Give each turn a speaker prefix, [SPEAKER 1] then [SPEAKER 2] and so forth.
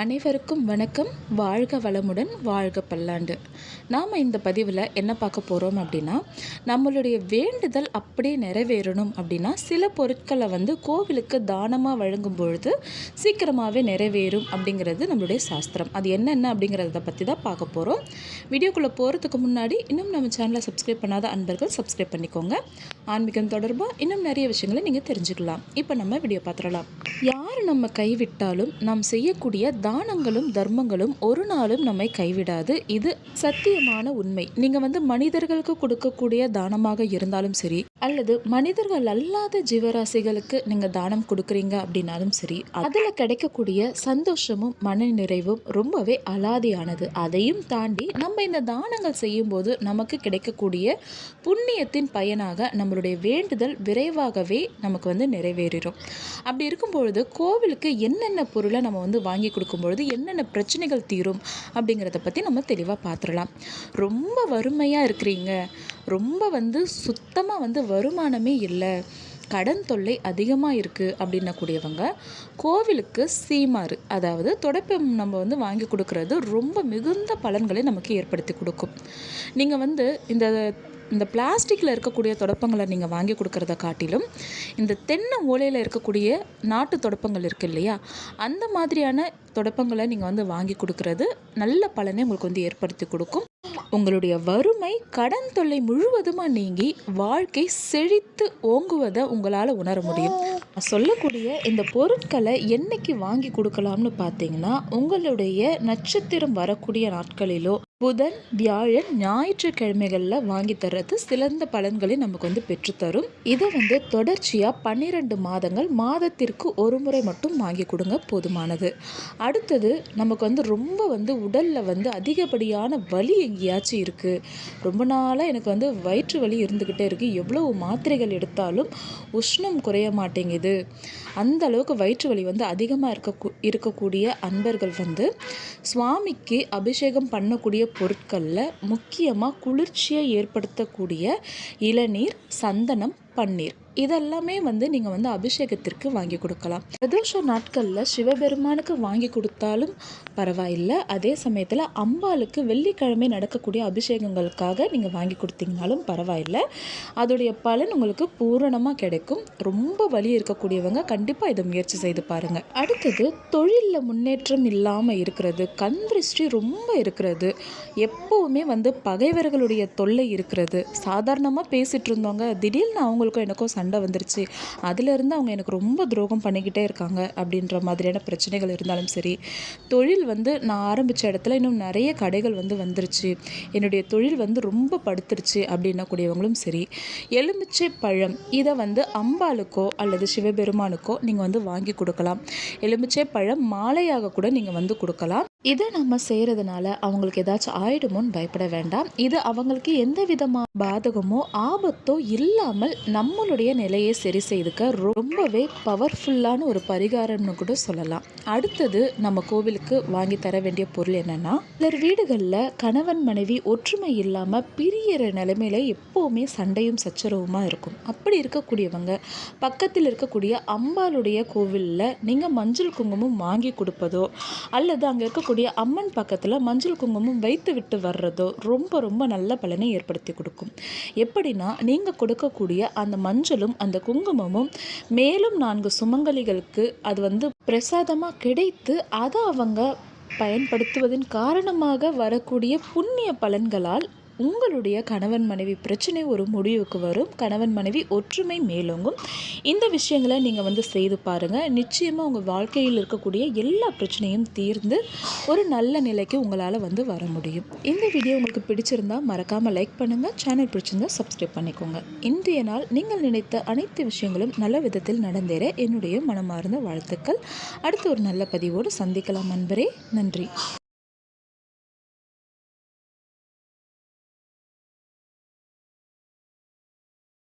[SPEAKER 1] அனைவருக்கும் வணக்கம். வாழ்க வளமுடன் வாழ்க பல்லாண்டு. நாம் இந்த பதிவில் என்ன பார்க்க போகிறோம் அப்படின்னா நம்மளுடைய வேண்டுதல் அப்படியே நிறைவேறணும் அப்படின்னா சில பொருட்களை வந்து கோவிலுக்கு தானமாக வழங்கும் பொழுது சீக்கிரமாகவே நிறைவேறும் அப்படிங்கிறது நம்மளுடைய சாஸ்திரம். அது என்னென்ன அப்படிங்கிறத பற்றி தான் பார்க்க போகிறோம் வீடியோக்குள்ளே போகிறதுக்கு முன்னாடி இன்னும் நம்ம சேனலை சப்ஸ்கிரைப் பண்ணாத அன்பர்கள் சப்ஸ்கிரைப் பண்ணிக்கோங்க. ஆன்மீகம் தொடர்பாக இன்னும் நிறைய விஷயங்களை நீங்கள் தெரிஞ்சுக்கலாம். இப்போ நம்ம வீடியோ பார்த்துடலாம். யார் நம்ம கைவிட்டாலும் நாம் செய்யக்கூடிய தானங்களும் தர்மங்களும் ஒரு நாளும் நம்மை கைவிடாது. இது சத்தியமான உண்மை. நீங்கள் வந்து மனிதர்களுக்கு கொடுக்கக்கூடிய தானமாக இருந்தாலும் சரி அல்லது மனிதர்கள் அல்லாத ஜீவராசிகளுக்கு நீங்கள் தானம் கொடுக்குறீங்க அப்படின்னாலும் சரி அதில் கிடைக்கக்கூடிய சந்தோஷமும் மன நிறைவும் ரொம்பவே அலாதியானது. அதையும் தாண்டி நம்ம இந்த தானங்கள் செய்யும்போது நமக்கு கிடைக்கக்கூடிய புண்ணியத்தின் பயனாக நம்மளுடைய வேண்டுதல் விரைவாகவே நமக்கு வந்து நிறைவேறிடும் அப்படி பொழுது கோவிலுக்கு என்னென்ன பொருளை நம்ம வந்து வாங்கி கொடுக்கும்பொழுது என்னென்ன பிரச்சனைகள் தீரும் அப்படிங்கிறத பற்றி நம்ம தெளிவாக பார்த்துடலாம் ரொம்ப வறுமையாக இருக்கிறீங்க. ரொம்ப வந்து சுத்தமாக வந்து வருமானமே இல்லை. கடன் தொல்லை அதிகமாக இருக்குது அப்படின்னக்கூடியவங்க கோவிலுக்கு சீமாறு அதாவது தொடப்பம் நம்ம வந்து வாங்கி கொடுக்கறது ரொம்ப மிகுந்த பலன்களை நமக்கு ஏற்படுத்தி கொடுக்கும். நீங்கள் வந்து இந்த இந்த பிளாஸ்டிக்கில் இருக்கக்கூடிய தொடப்பங்களை நீங்கள் வாங்கி கொடுக்குறத காட்டிலும் இந்த தென்னை ஓலையில் இருக்கக்கூடிய நாட்டு தொடப்பங்கள் இருக்குது இல்லையா? அந்த மாதிரியான தொடப்பங்களை நீங்கள் வந்து வாங்கி கொடுக்குறது நல்ல பலனை உங்களுக்கு வந்து ஏற்படுத்தி கொடுக்கும். உங்களுடைய வறுமை கடன் தொல்லை முழுவதுமாக நீங்கி வாழ்க்கை செழித்து ஓங்குவதை உங்களால் உணர முடியும். சொல்லக்கூடிய இந்த பொருட்களை என்னைக்கு வாங்கி கொடுக்கலாம்னு பார்த்தீங்கன்னா உங்களுடைய நட்சத்திரம் வரக்கூடிய நாட்களிலோ புதன் வியாழன் ஞாயிற்றுக்கிழமைகளில் வாங்கி தர்றது சிறந்த பலன்களை நமக்கு வந்து பெற்றுத்தரும் இதை வந்து தொடர்ச்சியாக பன்னிரெண்டு மாதங்கள் மாதத்திற்கு ஒரு முறை மட்டும் வாங்கி கொடுங்க போதுமானது. அடுத்தது நமக்கு வந்து ரொம்ப வந்து உடலில் வந்து அதிகப்படியான வலி எங்கேயாச்சும் இருக்குது ரொம்ப நாளாக எனக்கு வந்து வயிற்று வலி இருந்துக்கிட்டே இருக்குது எவ்வளோ மாத்திரைகள் எடுத்தாலும் உஷ்ணம் குறைய மாட்டேங்குது. அந்த அளவுக்கு வயிற்று வலி வந்து அதிகமாக இருக்க இருக்கக்கூடிய அன்பர்கள் வந்து சுவாமிக்கு அபிஷேகம் பண்ணக்கூடிய பொருட்களில் முக்கியமாக குளிர்ச்சியை ஏற்படுத்தக்கூடிய இளநீர் சந்தனம் பன்னீர். இதெல்லாமே வந்து நீங்கள் வந்து அபிஷேகத்திற்கு வாங்கி கொடுக்கலாம். பிரதோஷ நாட்களில் சிவபெருமானுக்கு வாங்கி கொடுத்தாலும் பரவாயில்லை. அதே சமயத்தில் அம்பாளுக்கு வெள்ளிக்கிழமை நடக்கக்கூடிய அபிஷேகங்களுக்காக நீங்கள் வாங்கி கொடுத்தீங்கனாலும் பரவாயில்லை. அதோடைய பலன் உங்களுக்கு பூரணமாக கிடைக்கும். ரொம்ப வலி இருக்கக்கூடியவங்க கண்டிப்பாக இதை முயற்சி செய்து பாருங்கள் அடுத்தது தொழிலில் முன்னேற்றம் இல்லாமல் இருக்கிறது. கண் திருஷ்டி ரொம்ப இருக்கிறது. எப்போவுமே வந்து பகைவர்களுடைய தொல்லை இருக்கிறது. சாதாரணமாக பேசிகிட்டு இருந்தவங்க திடீர்னு அவங்களுக்கும் எனக்கும் சண்டை சண்டை வந்துருச்சு. அதுலேருந்து அவங்க எனக்கு ரொம்ப துரோகம் பண்ணிக்கிட்டே இருக்காங்க அப்படின்ற மாதிரியான பிரச்சனைகள் இருந்தாலும் சரி. தொழில் வந்து நான் ஆரம்பித்த இடத்துல இன்னும் நிறைய கடைகள் வந்து வந்துருச்சு. என்னுடைய தொழில் வந்து ரொம்ப படுத்துருச்சு அப்படின்னக்கூடியவங்களும் சரி. எலுமிச்சை பழம் இதை வந்து அம்பாளுக்கோ அல்லது சிவபெருமானுக்கோ நீங்கள் வந்து வாங்கி கொடுக்கலாம். எலுமிச்சை பழம் மாலையாக கூட நீங்கள் வந்து கொடுக்கலாம். இதை நம்ம செய்கிறதுனால அவங்களுக்கு ஏதாச்சும் ஆயிடுமோன்னு பயப்பட வேண்டாம். இது அவங்களுக்கு எந்த விதமான பாதகமோ ஆபத்தோ இல்லாமல் நம்மளுடைய நிலையை சரி செய்துக்க ரொம்பவே பவர்ஃபுல்லான ஒரு பரிகாரம்னு கூட சொல்லலாம். அடுத்தது நம்ம கோவிலுக்கு வாங்கி தர வேண்டிய பொருள் என்னன்னா சிலர் வீடுகளில் கணவன் மனைவி ஒற்றுமை இல்லாமல் பிரியற நிலைமையில எப்போவுமே சண்டையும் சச்சரவுமா இருக்கும். அப்படி இருக்கக்கூடியவங்க பக்கத்தில் இருக்கக்கூடிய அம்பாளுடைய கோவிலில் நீங்கள் மஞ்சள் குங்குமம் வாங்கி கொடுப்பதோ அல்லது அங்கே இருக்கக்கூடிய இருக்கக்கூடிய அம்மன் பக்கத்தில் மஞ்சள் குங்குமம் வைத்து விட்டு வர்றதோ ரொம்ப ரொம்ப நல்ல பலனை ஏற்படுத்தி கொடுக்கும். எப்படின்னா நீங்கள் கொடுக்கக்கூடிய அந்த மஞ்சளும் அந்த குங்குமமும் மேலும் நான்கு சுமங்கலிகளுக்கு அது வந்து பிரசாதமாக கிடைத்து அதை அவங்க பயன்படுத்துவதன் காரணமாக வரக்கூடிய புண்ணிய பலன்களால் உங்களுடைய கணவன் மனைவி பிரச்சனை ஒரு முடிவுக்கு வரும். கணவன் மனைவி ஒற்றுமை மேலோங்கும். இந்த விஷயங்களை நீங்கள் வந்து செய்து பாருங்கள் நிச்சயமாக உங்கள் வாழ்க்கையில் இருக்கக்கூடிய எல்லா பிரச்சனையும் தீர்ந்து ஒரு நல்ல நிலைக்கு உங்களால் வந்து வர முடியும். இந்த வீடியோ உங்களுக்கு பிடிச்சிருந்தால் மறக்காமல் லைக் பண்ணுங்கள் சேனல் பிடிச்சிருந்தால் சப்ஸ்கிரைப் பண்ணிக்கோங்க. இன்றைய நாள் நீங்கள் நினைத்த அனைத்து விஷயங்களும் நல்ல விதத்தில் நடந்தேற என்னுடைய மனமார்ந்த வாழ்த்துக்கள். அடுத்து ஒரு நல்ல பதிவோடு சந்திக்கலாம் நண்பரே நன்றி.